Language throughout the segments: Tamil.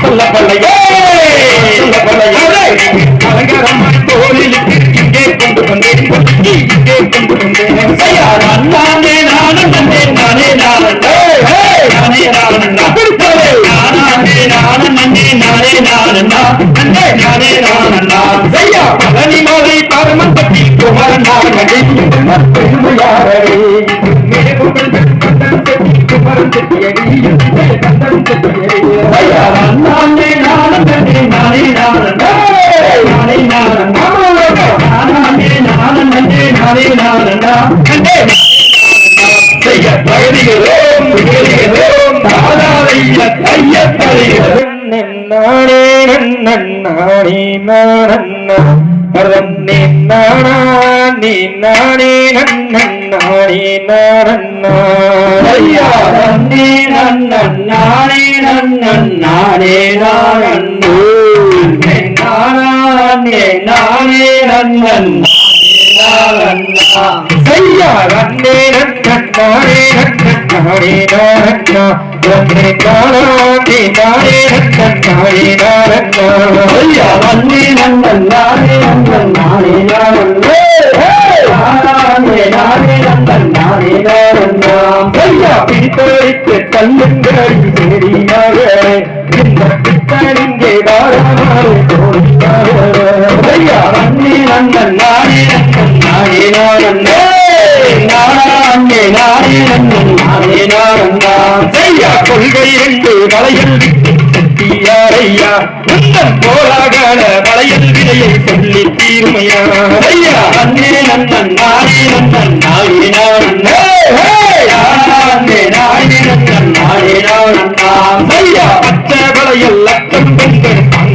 சொல்ல பல்லையே சொல்ல பல்லையே அலங்காரம் கோயிலுக்கு இங்கே கொண்டு வந்தேன் இங்கே கொண்டு வந்தேன் நானே நானே நானந்தே நானே நானந்தே நானே நானந்தா நானே நானந்தே நானே நானந்தா நந்தே நானே நானந்தா நானே பழனி மலை பரமப்பட்டி குமரன் நாகடி பெருமையாரே மேகுகள் கந்தன் செட்டி கந்தன் செட்டியடி நானே நானந்தே நானே நானந்தே நானே நானந்தா நானே நானந்தே நானே நானந்தா நானே நானண்ணா ரன்னே நானா நீ நானே நன்னானே நானண்ணா ஐயா நன்னே நன்னன் நானே நன்னன் நானே நன்னே. நானே நானே நன்னன் ஐயா ரன்னே நன்னானே நன்னானே நானண்ணா ரன்னே நானா நீ. நானே நன்னானே நானண்ணா ஐயா நன்னே நன்னன் நானே நானே நன்னன் நானே நானன்னா இந்த பித்தளிங்கே தாராளமாக தோழியாக ஐயா நன்னே நன்னன் நானே நன்னன் நானே நானன்னோ கொள்கை ரெண்டு வளையல் தீயாரையா வளையல் விலையை சொல்லி தீர்மையா ஐயா நன்னே நன்னன் நானே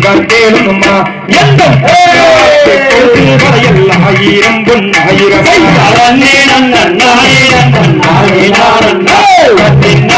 நன்னன் எந்த ஆயிரம் பொன் ஆயிரம் நாயிரம் நாயிரம்